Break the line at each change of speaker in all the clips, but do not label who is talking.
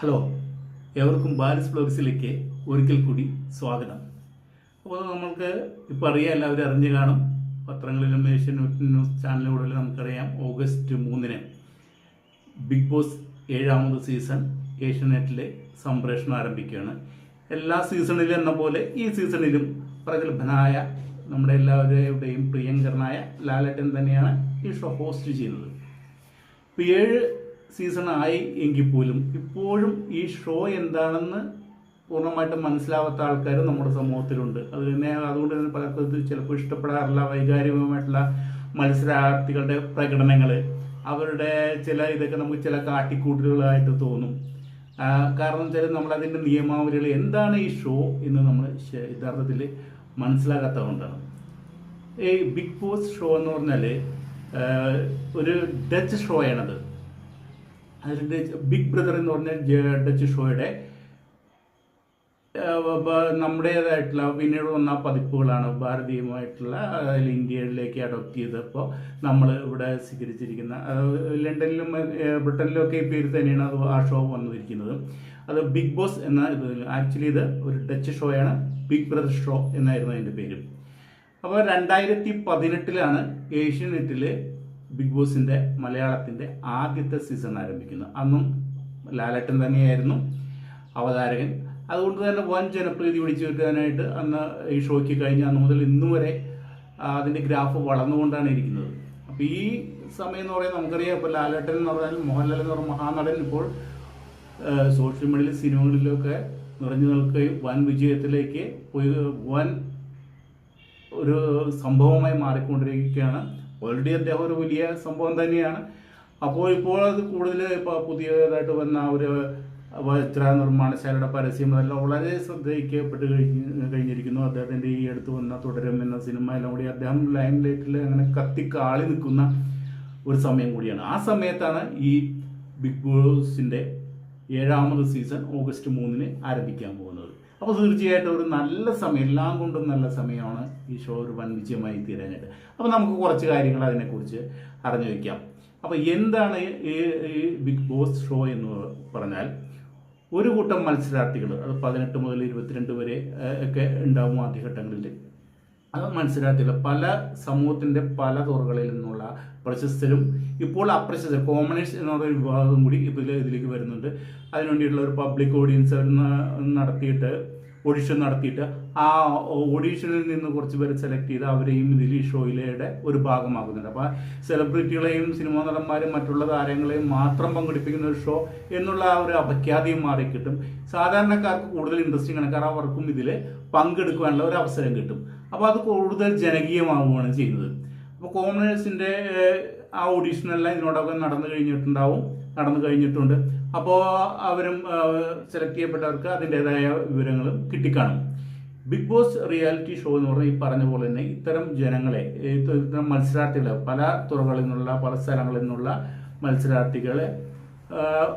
Hello എവർക്കും balance ബ്ലോഗ്സിലേക്ക് ഒരിക്കൽ കൂടി സ്വാഗതം. അപ്പോൾ നമ്മൾക്ക് ഇപ്പോൾ അറിയാം എല്ലാവരും അറിഞ്ഞു കാണും. പത്രങ്ങളിലും ഏഷ്യൻ ന്യൂസ് ചാനലുകളിലും നമുക്കറിയാം ഓഗസ്റ്റ് മൂന്നിന് ബിഗ് ബോസ് ഏഴാമത് സീസൺ ഏഷ്യനെറ്റിലെ സംപ്രേഷണം ആരംഭിക്കുകയാണ്. എല്ലാ സീസണിലും എന്ന പോലെ ഈ സീസണിലും പ്രഗത്ഭനായ നമ്മുടെ എല്ലാവരുടെയും പ്രിയങ്കരനായ ലാലേട്ടൻ തന്നെയാണ് ഈ ഷോ ഹോസ്റ്റ് ചെയ്യുന്നത്. ഇപ്പോൾ ഏഴ് സീസൺ ആയി എങ്കിൽ പോലും ഇപ്പോഴും ഈ ഷോ എന്താണെന്ന് പൂർണമായിട്ടും മനസ്സിലാവാത്ത ആൾക്കാർ നമ്മുടെ സമൂഹത്തിലുണ്ട്. അത് തന്നെ അതുകൊണ്ട് തന്നെ പലർക്കും ചിലപ്പോൾ ഇഷ്ടപ്പെടാറില്ല വൈകാരികമായിട്ടുള്ള മത്സരാർത്ഥികളുടെ പ്രകടനങ്ങൾ അവരുടെ ചില ഇതൊക്കെ നമുക്ക് ചില കാട്ടിക്കൂട്ടലുകളായിട്ട് തോന്നും. കാരണം വെച്ചാൽ നമ്മളതിന്റെ നിയമാവലികൾ എന്താണ് ഈ ഷോ എന്ന് നമ്മൾ യഥാർത്ഥത്തിൽ മനസ്സിലാകാത്തതുകൊണ്ടാണ്. ഈ ബിഗ് ബോസ് ഷോ എന്ന് പറഞ്ഞാൽ ഒരു ഡച്ച് ഷോയാണത് അതിന്റെ ബിഗ് ബ്രദർ എന്ന് പറഞ്ഞ ഡച്ച് ഷോയുടെ നമ്മുടേതായിട്ടുള്ള പിന്നീട് വന്ന പതിപ്പുകളാണ് ഭാരതീയമായിട്ടുള്ള അതിൽ ഇന്ത്യയിലേക്ക് അഡോപ്റ്റ് ചെയ്തപ്പോൾ നമ്മൾ ഇവിടെ സ്വീകരിച്ചിരിക്കുന്ന ലണ്ടനിലും ബ്രിട്ടനിലും ഒക്കെ പേര് തന്നെയാണ് അത് ആ ഷോ വന്നിരിക്കുന്നത്. അത് ബിഗ് ബോസ് എന്ന ഇത് ആക്ച്വലി ഇത് ഒരു ഡച്ച് ഷോയാണ് ബിഗ് ബ്രദർ ഷോ എന്നായിരുന്നു അതിന്റെ പേര്. അപ്പോൾ രണ്ടായിരത്തി പതിനെട്ടിലാണ് ഏഷ്യനെറ്റിൽ ബിഗ് ബോസിന്റെ മലയാളത്തിന്റെ ആദ്യത്തെ സീസൺ ആരംഭിക്കുന്നു. അന്നും ലാലേട്ടൻ തന്നെയായിരുന്നു അവതാരകൻ. അതുകൊണ്ട് തന്നെ വൻ ജനപ്രീതി പിടിച്ചു കിട്ടാനായിട്ട് അന്ന് ഈ ഷോയ്ക്ക് കഴിഞ്ഞ അന്ന് മുതൽ ഇന്നു വരെ അതിന്റെ ഗ്രാഫ് വളർന്നുകൊണ്ടാണ് ഇരിക്കുന്നത്. അപ്പോൾ ഈ സമയം എന്ന് പറയുന്നത് നമുക്കറിയാം ഇപ്പോൾ ലാലേട്ടൻ എന്ന് പറഞ്ഞാൽ മോഹൻലാൽ എന്ന് പറഞ്ഞ മഹാനടൻ ഇപ്പോൾ സോഷ്യൽ മീഡിയയിലും സിനിമകളിലൊക്കെ നിറഞ്ഞു നിൽക്കുകയും വൻ വിജയത്തിലേക്ക് പോയി വൻ ഒരു സംഭവമായി മാറിക്കൊണ്ടിരിക്കുകയാണ്. ഓൾറെഡി അദ്ദേഹം ഒരു വലിയ സംഭവം തന്നെയാണ്. അപ്പോൾ ഇപ്പോൾ അത് കൂടുതൽ ഇപ്പോൾ പുതിയതായിട്ട് വന്ന ഒരു വസ്ത്ര നിർമ്മാണശാലയുടെ പരസ്യം അതെല്ലാം വളരെ ശ്രദ്ധിക്കപ്പെട്ട് കഴിഞ്ഞ് കഴിഞ്ഞിരിക്കുന്നു. അദ്ദേഹത്തിന്റെ ഈ അടുത്ത് വന്ന തുടരും എന്ന സിനിമ എല്ലാം കൂടി അദ്ദേഹം ലൈൻ ലൈറ്റിൽ അങ്ങനെ കത്തിക്കാളി നിൽക്കുന്ന ഒരു സമയം കൂടിയാണ്. ആ സമയത്താണ് ഈ ബിഗ് ബോസിന്റെ ഏഴാമത് സീസൺ ഓഗസ്റ്റ് മൂന്നിന് ആരംഭിക്കാൻ പോകുന്നത്. അപ്പോൾ തീർച്ചയായിട്ടും ഒരു നല്ല സമയം എല്ലാം കൊണ്ടും നല്ല സമയമാണ് ഈ ഷോ ഒരു വൻ വിജയമായി തീരാനായിട്ട്. അപ്പോൾ നമുക്ക് കുറച്ച് കാര്യങ്ങൾ അതിനെക്കുറിച്ച് അറിഞ്ഞു വയ്ക്കാം. അപ്പോൾ എന്താണ് ഈ ബിഗ് ബോസ് ഷോ എന്ന് പറഞ്ഞാൽ ഒരു കൂട്ടം മത്സരാർത്ഥികൾ അത് പതിനെട്ട് മുതൽ ഇരുപത്തിരണ്ട് വരെ ഒക്കെ ഉണ്ടാവും ആദ്യഘട്ടങ്ങളിൽ അത് മത്സരാർത്ഥികൾ പല സമൂഹത്തിന്റെ പല തുറകളിൽ നിന്നുള്ള പ്രശസ്തരും ഇപ്പോൾ അപ്രശസ്തരും കോമണേഴ്സ് എന്ന് പറയുന്ന വിഭാഗം കൂടി ഇതിൽ ഇതിലേക്ക് വരുന്നുണ്ട്. അതിനുവേണ്ടിയിട്ടുള്ള ഒരു പബ്ലിക് ഓഡിയൻസ് നടത്തിയിട്ട് ഓഡിഷൻ നടത്തിയിട്ട് ആ ഓഡീഷനിൽ നിന്ന് കുറച്ച് പേരെ സെലക്ട് ചെയ്ത് അവരെയും ഇതിൽ ഷോയിലയുടെ ഒരു ഭാഗമാകുന്നുണ്ട് അപ്പോൾ സെലിബ്രിറ്റികളെയും സിനിമാ നടന്മാരും മറ്റുള്ള താരങ്ങളെയും മാത്രം പങ്കെടുപ്പിക്കുന്ന ഒരു ഷോ എന്നുള്ള ആ ഒരു അപഖ്യാതിയും മാറിക്കിട്ടും. സാധാരണക്കാർക്ക് കൂടുതൽ ഇൻട്രസ്റ്റിംഗ് ആണ്. കാരണം അവർക്കും ഇതിൽ പങ്കെടുക്കുവാനുള്ള ഒരു അവസരം കിട്ടും. അപ്പോൾ അത് കൂടുതൽ ജനകീയമാവുകയാണ് ചെയ്യുന്നത്. അപ്പോൾ കോമേഴ്സിന്റെ ആ ഓഡീഷനെല്ലാം ഇതിനോടൊപ്പം നടന്നു കഴിഞ്ഞിട്ടുണ്ടാവും നടന്നു കഴിഞ്ഞിട്ടുണ്ട്. അപ്പോൾ അവരും സെലക്ട് ചെയ്യപ്പെട്ടവർക്ക് അതിന്റെതായ വിവരങ്ങളും കിട്ടിക്കാണും. ബിഗ് ബോസ് റിയാലിറ്റി ഷോ എന്ന് പറഞ്ഞാൽ ഈ പറഞ്ഞ പോലെ തന്നെ ഇത്തരം ജനങ്ങളെ ഇത്തരം മത്സരാർത്ഥികളെ പല തുറകളിൽ നിന്നുള്ള പല സ്ഥലങ്ങളിൽ നിന്നുള്ള മത്സരാർത്ഥികളെ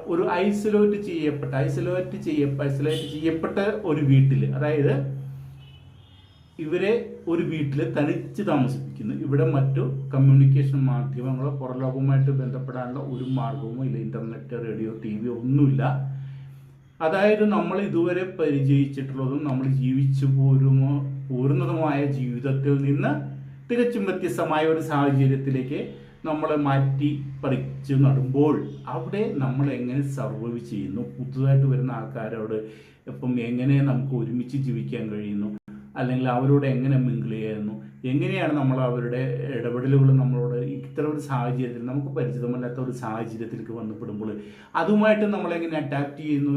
ഒരു ഐസൊലേറ്റ് ചെയ്യപ്പെട്ട ഐസൊലേറ്റ് ചെയ്യ ഐസൊലേറ്റ് ചെയ്യപ്പെട്ട ഒരു വീട്ടിൽ അതായത് ഇവരെ ഒരു വീട്ടിൽ തനിച്ച് താമസിപ്പിക്കുന്നു. ഇവിടെ മറ്റു കമ്മ്യൂണിക്കേഷൻ മാധ്യമങ്ങളോ പുറലോകവുമായിട്ട് ബന്ധപ്പെടാനുള്ള ഒരു മാർഗവും ഇല്ല. ഇന്റർനെറ്റ് റേഡിയോ ടി വി ഒന്നുമില്ല. അതായത് നമ്മൾ ഇതുവരെ പരിചയിച്ചിട്ടുള്ളതും നമ്മൾ ജീവിച്ചു പോരുമോ പോരുന്നതുമായ ജീവിതത്തിൽ നിന്ന് തികച്ചും വ്യത്യസ്തമായ ഒരു സാഹചര്യത്തിലേക്ക് നമ്മളെ മാറ്റി പറിച്ചു നടുമ്പോൾ അവിടെ നമ്മൾ എങ്ങനെ സർവൈവ് ചെയ്യുന്നു? പുതുതായിട്ട് വരുന്ന ആൾക്കാരോട് ഇപ്പം എങ്ങനെ നമുക്ക് ഒരുമിച്ച് ജീവിക്കാൻ കഴിയുന്നു? അല്ലെങ്കിൽ അവരോട് എങ്ങനെ മിങ്കിൾ ചെയ്യുന്നു? എങ്ങനെയാണ് നമ്മൾ അവരുടെ ഇടപെടലുകൾ നമ്മളോട് ഇത്തരം ഒരു സാഹചര്യത്തിൽ നമുക്ക് പരിചിതമല്ലാത്ത ഒരു സാഹചര്യത്തിലേക്ക് വന്നപ്പെടുമ്പോൾ അതുമായിട്ട് നമ്മൾ എങ്ങനെ അഡാപ്റ്റ് ചെയ്യുന്നു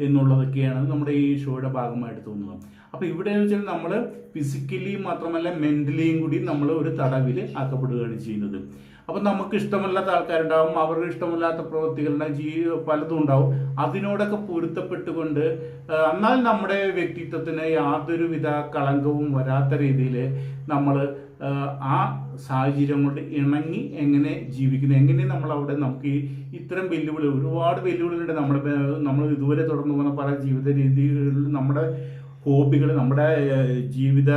എന്നുള്ളതൊക്കെയാണ് നമ്മുടെ ഈ ഷോയുടെ ഭാഗമായിട്ട് തോന്നുന്നത്. അപ്പോൾ ഇവിടെ എന്ന് വെച്ചാൽ നമ്മൾ ഫിസിക്കലി മാത്രമല്ല മെന്റലിയും കൂടി നമ്മൾ ഒരു തടവിൽ ആക്കപ്പെടുകയാണ് ചെയ്യുന്നത്. അപ്പം നമുക്ക് ഇഷ്ടമല്ലാത്ത ആൾക്കാരുണ്ടാവും അവർക്ക് ഇഷ്ടമില്ലാത്ത പ്രവൃത്തികളുടെ ജീവി പലതും ഉണ്ടാവും. അതിനോടൊക്കെ പൊരുത്തപ്പെട്ടുകൊണ്ട് എന്നാൽ നമ്മുടെ വ്യക്തിത്വത്തിന് യാതൊരുവിധ കളങ്കവും വരാത്ത രീതിയിൽ നമ്മൾ ആ സാഹചര്യം കൊണ്ട് ഇണങ്ങി എങ്ങനെ ജീവിക്കുന്നു എങ്ങനെ നമ്മൾ അവിടെ നമുക്ക് ഇത്തരം വെല്ലുവിളി ഒരുപാട് വെല്ലുവിളികളുണ്ട് നമ്മുടെ നമ്മൾ ഇതുവരെ തുടർന്നു പോകുന്ന പല ജീവിത രീതികളിൽ നമ്മുടെ ഹോബികൾ നമ്മുടെ ജീവിത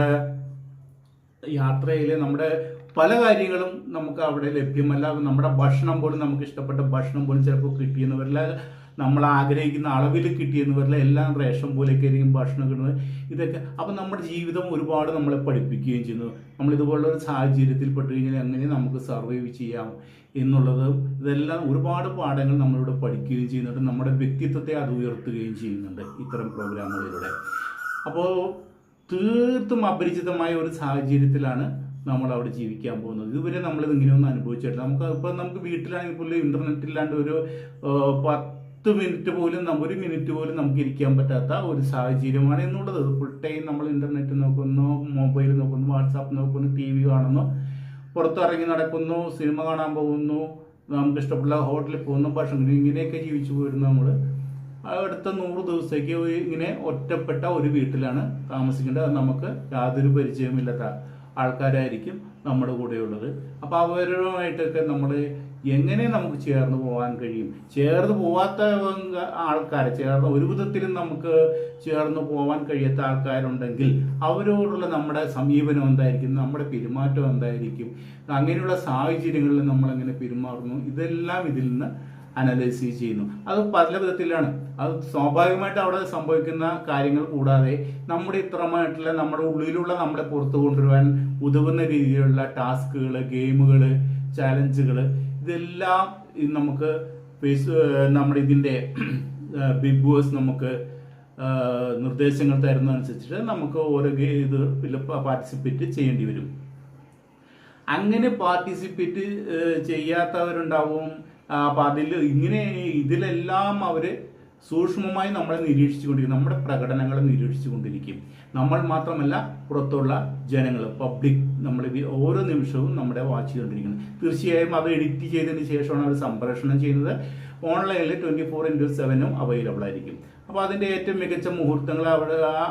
യാത്രയിൽ നമ്മുടെ പല കാര്യങ്ങളും നമുക്ക് അവിടെ ലഭ്യമല്ല. നമ്മുടെ ഭക്ഷണം പോലും നമുക്ക് ഇഷ്ടപ്പെട്ട ഭക്ഷണം പോലും ചിലപ്പോൾ കിട്ടിയെന്ന് വരില്ല. നമ്മൾ ആഗ്രഹിക്കുന്ന അളവിൽ കിട്ടിയെന്ന് വരില്ല. എല്ലാം റേഷൻ പോലെയൊക്കെ ആയിരിക്കും ഭക്ഷണം കിട്ടുന്നത്. ഇതൊക്കെ അപ്പം നമ്മുടെ ജീവിതം ഒരുപാട് നമ്മളെ പഠിപ്പിക്കുകയും ചെയ്യുന്നു. നമ്മൾ ഇതുപോലുള്ള ഒരു സാഹചര്യത്തിൽ പെട്ട് കഴിഞ്ഞാൽ എങ്ങനെ നമുക്ക് സർവൈവ് ചെയ്യാം എന്നുള്ളത് ഇതെല്ലാം ഒരുപാട് പാഠങ്ങൾ നമ്മളിവിടെ പഠിക്കുകയും ചെയ്യുന്നുണ്ട്. നമ്മുടെ വ്യക്തിത്വത്തെ അത് ഉയർത്തുകയും ചെയ്യുന്നുണ്ട് ഇത്തരം പ്രോഗ്രാമുകളിലൂടെ അപ്പോൾ തീർത്തും അപരിചിതമായ ഒരു സാഹചര്യത്തിലാണ് നമ്മൾ അവിടെ ജീവിക്കാൻ പോകുന്നത്. ഇതുവരെ നമ്മളിത് ഇങ്ങനെയൊന്നും അനുഭവിച്ചിട്ടില്ല. നമുക്ക് ഇപ്പം നമുക്ക് വീട്ടിലാണെങ്കിൽ പോലും ഇന്റർനെറ്റ് ഇല്ലാണ്ട് ഒരു പത്ത് മിനിറ്റ് പോലും ഒരു മിനിറ്റ് പോലും നമുക്ക് ഇരിക്കാൻ പറ്റാത്ത ഒരു സാഹചര്യമാണ് എന്നുള്ളത് ഫുൾ ടൈം നമ്മൾ ഇന്റർനെറ്റ് നോക്കുന്നു മൊബൈൽ നോക്കുന്നു വാട്സാപ്പ് നോക്കുന്നു ടി വി കാണുന്നു പുറത്തിറങ്ങി നടക്കുന്നു സിനിമ കാണാൻ പോകുന്നു നമുക്ക് ഇഷ്ടപ്പെട്ട ഹോട്ടലിൽ പോകുന്നു ഭക്ഷണം ഇങ്ങനെയൊക്കെ ജീവിച്ചു പോയിരുന്നു നമ്മൾ അടുത്ത നൂറ് ദിവസത്തേക്ക് ഇങ്ങനെ ഒറ്റപ്പെട്ട ഒരു വീട്ടിലാണ് താമസിക്കേണ്ടത്. നമുക്ക് യാതൊരു പരിചയമില്ലാത്ത ആൾക്കാരായിരിക്കും നമ്മുടെ കൂടെയുള്ളത്. അപ്പോൾ അവരുമായിട്ടൊക്കെ നമ്മൾ എങ്ങനെ നമുക്ക് ചേർന്ന് പോകാൻ കഴിയും? ചേർന്ന് പോവാത്ത ആൾക്കാരെ ചേർന്ന് ഒരു വിധത്തിലും നമുക്ക് ചേർന്ന് പോകാൻ കഴിയാത്ത ആൾക്കാരുണ്ടെങ്കിൽ അവരോടുള്ള നമ്മുടെ സമീപനം എന്തായിരിക്കും? നമ്മുടെ പെരുമാറ്റം എന്തായിരിക്കും? അങ്ങനെയുള്ള സാഹചര്യങ്ങളിൽ നമ്മൾ എങ്ങനെ പെരുമാറുന്നു? ഇതെല്ലാം ഇതിൽ നിന്ന് അനലൈസ് ചെയ്യുന്നു. അത് പല വിധത്തിലാണ്. അത് സ്വാഭാവികമായിട്ട് അവിടെ സംഭവിക്കുന്ന കാര്യങ്ങൾ കൂടാതെ നമ്മുടെ ഇത്രമായിട്ടുള്ള നമ്മുടെ ഉള്ളിലുള്ള നമ്മളെ പുറത്തു കൊണ്ടുവരുവാൻ ഉതകുന്ന രീതിയിലുള്ള ടാസ്കുകൾ ഗെയിമുകൾ ചാലഞ്ചുകൾ ഇതെല്ലാം നമുക്ക് ഫേസ് നമ്മുടെ ഇതിന്റെ ബിഗ് ബോസ് നമുക്ക് നിർദ്ദേശങ്ങൾ തരുന്നതനുസരിച്ചിട്ട് നമുക്ക് ഓരോ ഇത് പാർട്ടിസിപ്പേറ്റ് ചെയ്യേണ്ടി വരും. അങ്ങനെ പാർട്ടിസിപ്പേറ്റ് ചെയ്യാത്തവരുണ്ടാവും. അപ്പം അതിൽ ഇങ്ങനെ ഇതിലെല്ലാം അവർ സൂക്ഷ്മമായി നമ്മളെ നിരീക്ഷിച്ചുകൊണ്ടിരിക്കും. നമ്മുടെ പ്രകടനങ്ങളെ നിരീക്ഷിച്ചുകൊണ്ടിരിക്കും. നമ്മൾ മാത്രമല്ല പുറത്തുള്ള ജനങ്ങൾ പബ്ലിക് നമ്മൾ ഓരോ നിമിഷവും നമ്മുടെ വാച്ച് ചെയ്തുകൊണ്ടിരിക്കുന്നത് തീർച്ചയായും അത് എഡിറ്റ് ചെയ്തതിന് ശേഷമാണ് അവർ സംപ്രേഷണം ചെയ്യുന്നത്. ഓൺലൈനിൽ ട്വന്റി ഫോർ ഇന്റു സെവനും അവൈലബിൾ ആയിരിക്കും. അപ്പോൾ അതിന്റെ ഏറ്റവും മികച്ച മുഹൂർത്തങ്ങൾ അവിടെ ആ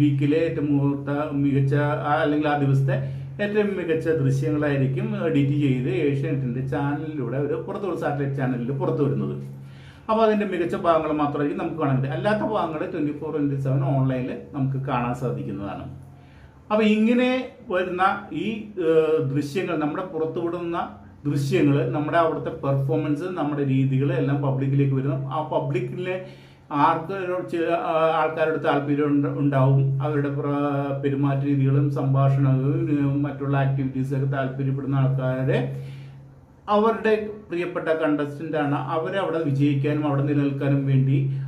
വീക്കിലെ ഏറ്റവും മുഹൂർത്ത മികച്ച അല്ലെങ്കിൽ ആ ദിവസത്തെ ഏറ്റവും മികച്ച ദൃശ്യങ്ങളായിരിക്കും എഡിറ്റ് ചെയ്ത് ഏഷ്യാനെറ്റിന്റെ ചാനലിലൂടെ ഒരു പുറത്തു സാറ്റലൈറ്റ് ചാനലിൽ പുറത്തു വരുന്നത്. അപ്പോൾ അതിന്റെ മികച്ച ഭാഗങ്ങൾ മാത്രമായിരിക്കും നമുക്ക് കാണാൻ പറ്റും അല്ലാത്ത ഭാഗങ്ങൾ ട്വന്റി ഫോർ ഇന്റു സെവൻ ഓൺലൈനിൽ നമുക്ക് കാണാൻ സാധിക്കുന്നതാണ്. അപ്പോൾ ഇങ്ങനെ വരുന്ന ഈ ദൃശ്യങ്ങൾ നമ്മുടെ പുറത്തുവിടുന്ന ദൃശ്യങ്ങൾ നമ്മുടെ അവിടുത്തെ പെർഫോമൻസ് നമ്മുടെ രീതികൾ എല്ലാം പബ്ലിക്കിലേക്ക് വരുന്നു ആ പബ്ലിക്കിലെ ആർക്ക് ചില ആൾക്കാരുടെ താല്പര്യം ഉണ്ട്- ഉണ്ടാവും. അവരുടെ പ്ര- പെരുമാറ്റ രീതികളും ഏഹ്, മറ്റുള്ള ആക്ടിവിറ്റീസൊക്കെ താല്പര്യപ്പെടുന്ന ആൾക്കാരെ അവരുടെ പ്രിയപ്പെട്ട കണ്ടസ്റ്റന്റാണ് അവരെ അവിടെ വിജയിക്കാനും അവിടെ നിലനിൽക്കാനും വേണ്ടി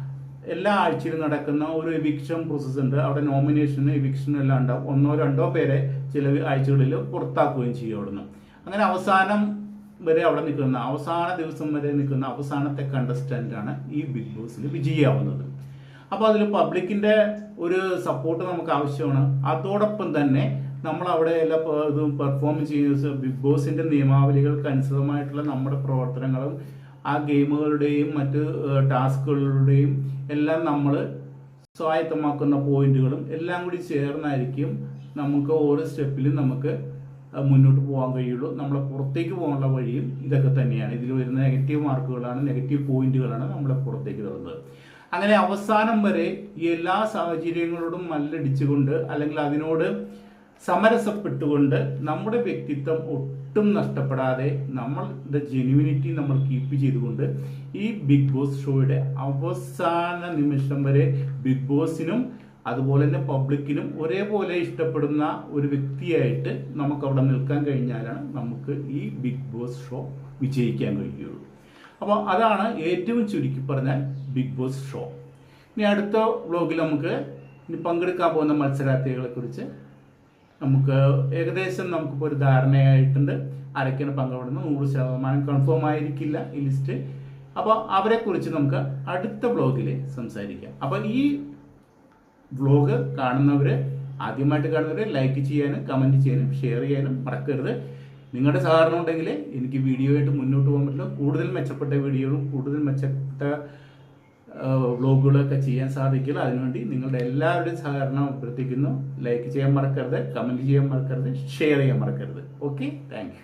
എല്ലാ ആഴ്ചയിലും നടക്കുന്ന ഒരു എവിക്ഷൻ പ്രോസസ്സ് ഉണ്ട്. അവിടെ നോമിനേഷനും എവിക്ഷനും എല്ലാം ഉണ്ടാവും. ഒന്നോ രണ്ടോ പേരെ ചില ആഴ്ചകളിൽ പുറത്താക്കുകയും ചെയ്യും അവിടുന്ന്. അങ്ങനെ അവസാനം വരെ അവിടെ നിൽക്കുന്ന അവസാന ദിവസം വരെ നിൽക്കുന്ന അവസാനത്തെ കണ്ടസ്റ്റന്റ് ആണ് ഈ ബിഗ് ബോസിൽ വിജയിയാവുന്നത്. അപ്പോൾ അതിൽ പബ്ലിക്കിന്റെ ഒരു സപ്പോർട്ട് നമുക്ക് ആവശ്യമാണ്. അതോടൊപ്പം തന്നെ നമ്മൾ അവിടെ എല്ലാ ഇതും പെർഫോം ചെയ്യുന്ന ബിഗ് ബോസിന്റെ നിയമാവലികൾക്ക് അനുസൃതമായിട്ടുള്ള നമ്മുടെ പ്രവർത്തനങ്ങളും ആ ഗെയിമുകളുടെയും മറ്റ് ടാസ്കുകളുടെയും എല്ലാം നമ്മൾ സ്വായത്തമാക്കുന്ന പോയിന്റുകളും എല്ലാം കൂടി ചേർന്നായിരിക്കും നമുക്ക് ഓരോ സ്റ്റെപ്പിലും നമുക്ക് മുന്നോട്ട് പോകാൻ കഴിയുള്ളൂ. നമ്മളെ പുറത്തേക്ക് പോകാനുള്ള വഴിയും ഇതൊക്കെ തന്നെയാണ്. ഇതിൽ വരുന്ന നെഗറ്റീവ് മാർക്കുകളാണ് നെഗറ്റീവ് പോയിന്റുകളാണ് നമ്മളെ പുറത്തേക്ക് തരുന്നത് അങ്ങനെ അവസാനം വരെ ഈ എല്ലാ സാഹചര്യങ്ങളോടും മല്ലടിച്ചുകൊണ്ട് അല്ലെങ്കിൽ അതിനോട് സമരസപ്പെട്ടുകൊണ്ട് നമ്മുടെ വ്യക്തിത്വം ഒട്ടും നഷ്ടപ്പെടാതെ നമ്മളുടെ ജെന്യൂനിറ്റി നമ്മൾ കീപ്പ് ചെയ്തുകൊണ്ട് ഈ ബിഗ് ബോസ് ഷോയുടെ അവസാന നിമിഷം വരെ ബിഗ് ബോസിനും അതുപോലെ തന്നെ പബ്ലിക്കിനും ഒരേപോലെ ഇഷ്ടപ്പെടുന്ന ഒരു വ്യക്തിയായിട്ട് നമുക്ക് അവിടെ നിൽക്കാൻ കഴിഞ്ഞാലാണ് നമുക്ക് ഈ ബിഗ് ബോസ് ഷോ വിജയിക്കാൻ കഴിയുള്ളൂ. അപ്പോൾ അതാണ് ഏറ്റവും ചുരുക്കി പറഞ്ഞാൽ ബിഗ് ബോസ് ഷോ ഇനി അടുത്ത വ്ലോഗിൽ നമുക്ക് ഇനി പങ്കെടുക്കാൻ പോകുന്ന മത്സരാർത്ഥികളെ കുറിച്ച് നമുക്ക് ഏകദേശം നമുക്കിപ്പോൾ ഒരു ധാരണയായിട്ടുണ്ട്. ആരൊക്കെയാണ് പങ്കെടുക്കുന്നത്? നൂറ് ശതമാനം കൺഫേം ആയിരിക്കില്ല ഈ ലിസ്റ്റ് അപ്പോൾ അവരെക്കുറിച്ച് നമുക്ക് അടുത്ത ബ്ലോഗിൽ സംസാരിക്കാം. അപ്പോൾ ഈ വ്ലോഗ് കാണുന്നവർ ആദ്യമായിട്ട് കാണുന്നവർ ലൈക്ക് ചെയ്യാനും കമന്റ് ചെയ്യാനും ഷെയർ ചെയ്യാനും മറക്കരുത്. നിങ്ങളുടെ സഹകരണം ഉണ്ടെങ്കിൽ എനിക്ക് വീഡിയോ ആയിട്ട് മുന്നോട്ട് പോകാൻ പറ്റില്ല. കൂടുതൽ മെച്ചപ്പെട്ട വീഡിയോകളും കൂടുതൽ മെച്ചപ്പെട്ട വ്ളോഗുകളൊക്കെ ചെയ്യാൻ സാധിക്കില്ല. അതിനുവേണ്ടി നിങ്ങളുടെ എല്ലാവരുടെയും സഹകരണം അഭ്യർത്ഥിക്കുന്നു. ലൈക്ക് ചെയ്യാൻ മറക്കരുത് കമന്റ് ചെയ്യാൻ മറക്കരുത് ഷെയർ ചെയ്യാൻ മറക്കരുത്. Okay thank